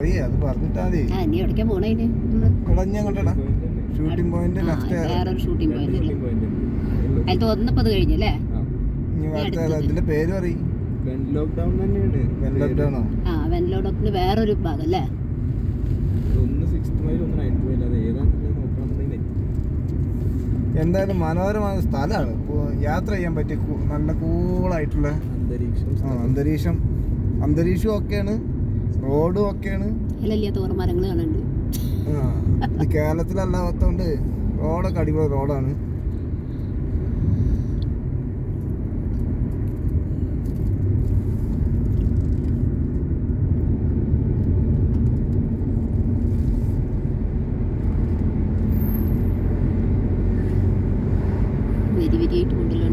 അത് പറഞ്ഞിട്ടാ മതി ആ ഇനി എവിടേക്കാ പോണേ ഇനി? നമ്മൾ കുളഞ്ഞ കണ്ടടാ ഷൂട്ടിംഗ് പോയിന്റ് ലെഫ്റ്റ് വേറൊരു ഷൂട്ടിംഗ് പോയിന്റ് അല്ലേ അതിൽ തോന്നുന്നപ്പോ അത് കഴിഞ്ഞല്ലേ ഇനി അടുത്ത ഇതിന്റെ പേര് പറയും. ആ വേറൊരു ഭാഗം അല്ലേ? എന്തായാലും മനോഹരമായ സ്ഥലമാണ്. യാത്ര ചെയ്യാൻ പറ്റിയ നല്ല കൂളായിട്ടുള്ള അന്തരീക്ഷം അന്തരീക്ഷം. അന്തരീക്ഷം ഒക്കെയാണ്. റോഡും ഒക്കെയാണ്. ഇലല്ലാത്ത ഓരോ മരങ്ങൾ കാണുന്നുണ്ട് ആ, ഇത് കേരളത്തിലല്ലാത്തതുകൊണ്ട് റോഡൊക്കെ അടിപൊളി റോഡാണ്. വെരി വെരിയായിട്ട് കൊണ്ടല്ലോ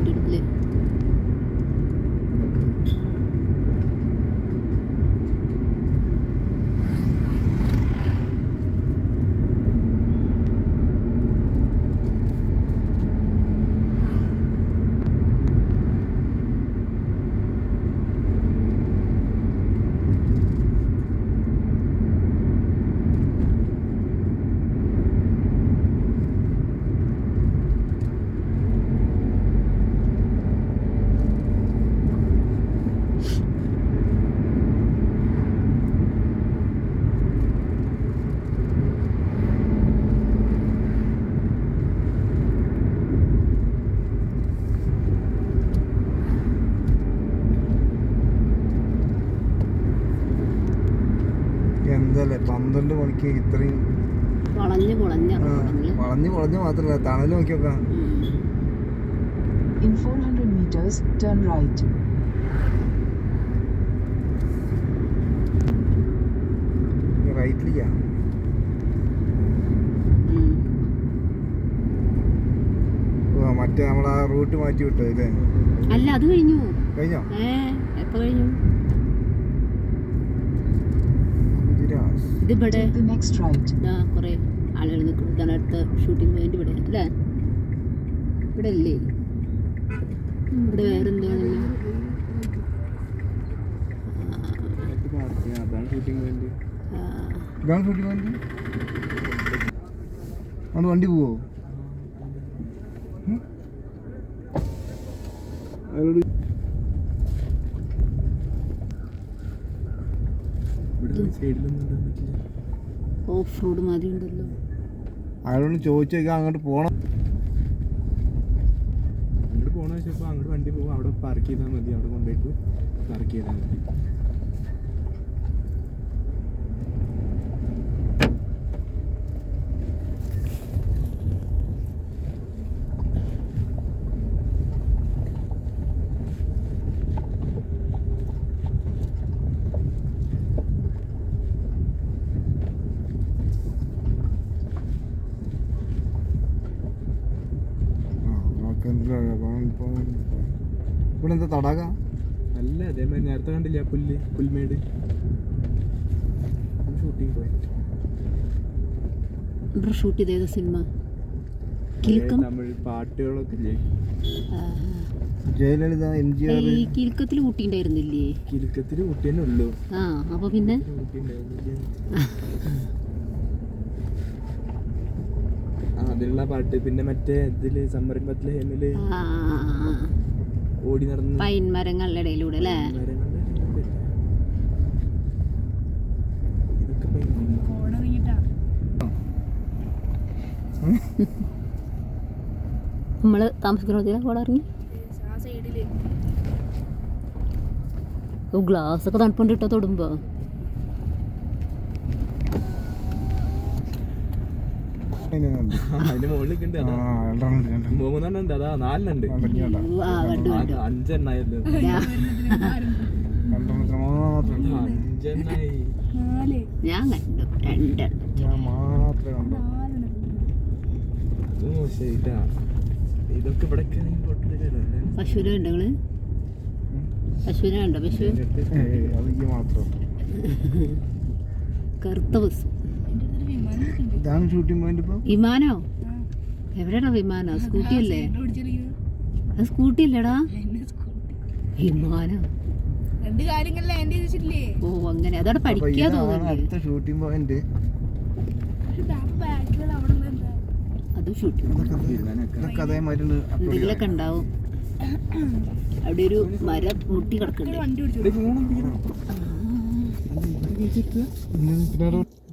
പന്ത്രണ്ട് മണിക്ക് ഇത്രയും വളഞ്ഞു കുളഞ്ഞ വളഞ്ഞ് വളഞ്ഞ് മാത്രല്ല തണൽ നോക്കി നോക്കാം. In 400 meters, turn right. റൈറ്റിലേക്കാ ഓ, മറ്റേ നമ്മളാ ആ റൂട്ട് മാറ്റി വിട്ടോ ഇല്ലേ? അല്ല അത് കഴിഞ്ഞു. കഴിഞ്ഞോ? ഏ എപ്പോ കഴിഞ്ഞു? ഗുജറാത്ത് ഇത് ഇവിടെ Take the next right. ഇതാ കുറെ ആളുകൾ നിൽക്കുന്നു. ഇതാണ് അടുത്ത ഷൂട്ടിംഗ് പോയിന്റ് ഇവിടെ. അല്ലേ? ഇവിടെ അല്ലേ ഇവിടെ പോയിന്റ് അവിടെ വണ്ടി പോവോ? അയാളോട് ഓഫ് റോഡ് മാതിരി ഉണ്ടല്ലോ. അയാളോട് ചോദിച്ചേക്കാ അങ്ങോട്ട് പോണം. അങ്ങോട്ട് പോകണ വെച്ചപ്പോൾ അങ്ങോട്ട് വണ്ടി പോകും അവിടെ പാർക്ക് ചെയ്താൽ മതി. അവിടെ കൊണ്ടുപോയിട്ട് പാർക്ക് ചെയ്താൽ മതി. ഇവിടെ എന്താ തടാക? അല്ല അതേമാതിരി നേരത്തെ കണ്ടില്ല പുല്ല് പുൽമേട്? ഷൂട്ടിംഗ് പോയിന്റ് ഇവിടെ ഷൂട്ട് ചെയ്ത സിനിമ. കിൽക്കം തമിഴ് പാട്ടുകളൊക്കെ ഇല്ലേ? ആ, ജയലളിത എം ജി ആർ? ഈ കിൽക്കത്തിൽ ഊട്ടിണ്ടായിരുന്നില്ലേ കിലുക്കത്തിൽ ഊട്ടി തന്നെ ഉള്ളൂ. ആ അപ്പൊ പിന്നെ? ഊട്ടി ഉണ്ടായിരുന്നില്ല ആ അതിലുള്ള പാട്ട്. പിന്നെ മറ്റേ ഇതിൽ ഹേമിൽ ആ, ആ, ആ. ഓടി നടന്ന് പൈൻ മരങ്ങളുടെ ഇടയിലൂടെ അല്ലേ? നമ്മൾ താമസിക്കുന്ന കോട ഇറങ്ങി? ഓ ഗ്ലാസ് ഒക്കെ തണുപ്പുണ്ട് ഇട്ടോ തൊടുമ്പോ ആ, അതിന്റെ മുകളിൽ ഉണ്ട് ആ അതാ രണ്ടെണ്ണം ഉണ്ട്, രണ്ടെണ്ണം. മൂന്നെണ്ണം ഉണ്ട് അതാ നാലെണ്ണം ഉണ്ട് രണ്ടെണ്ണം ഉണ്ട്. ആ കണ്ടു കണ്ടു അഞ്ചെണ്ണായല്ലോ അതാ. നാലെണ്ണുണ്ട്. അഞ്ചെണ്ണായിരുന്നു അഞ്ചെണ്ണായി. ഞാൻ കണ്ടു ഞാൻ മാത്രമേ കണ്ടു. അത് മോശമായിട്ടാ ഇതൊക്കെ ഇവിടെ പശുവിനെ കണ്ടോ നിങ്ങൾ? പശുവിനെ കണ്ടോ പശു? ഏയ് അത് ഈ മാത്രം കറുത്ത ബസ് ഇതാണ് ഷൂട്ടിംഗ് പോയിന്റ് ഇപ്പൊ. വിമാനോ? എവിടെടാ വിമാനോ? സ്കൂട്ടി അല്ലേ? അത് സ്കൂട്ടി അല്ലേടാ? വിമാനം? രണ്ട് കാര്യങ്ങളിൽ ലാൻഡ് ചെയ്തിട്ടില്ലേ? ഓ അങ്ങനെ. അതവിടെ പഠിക്കാ ഇതാണ് ഷൂട്ടിംഗ് പോയിന്റ് അത് ഷൂട്ടിംഗ് എന്തെങ്കിലുമൊക്കെ ഉണ്ടാവും അവിടെ ഒരു മരം മുട്ടി കിടക്കുന്നുണ്ട്.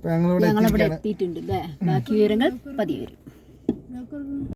ഞങ്ങളിവിടെ എത്തിയിട്ടുണ്ട് അല്ലേ ബാക്കി വിവരങ്ങൾ പതിവരും വരും.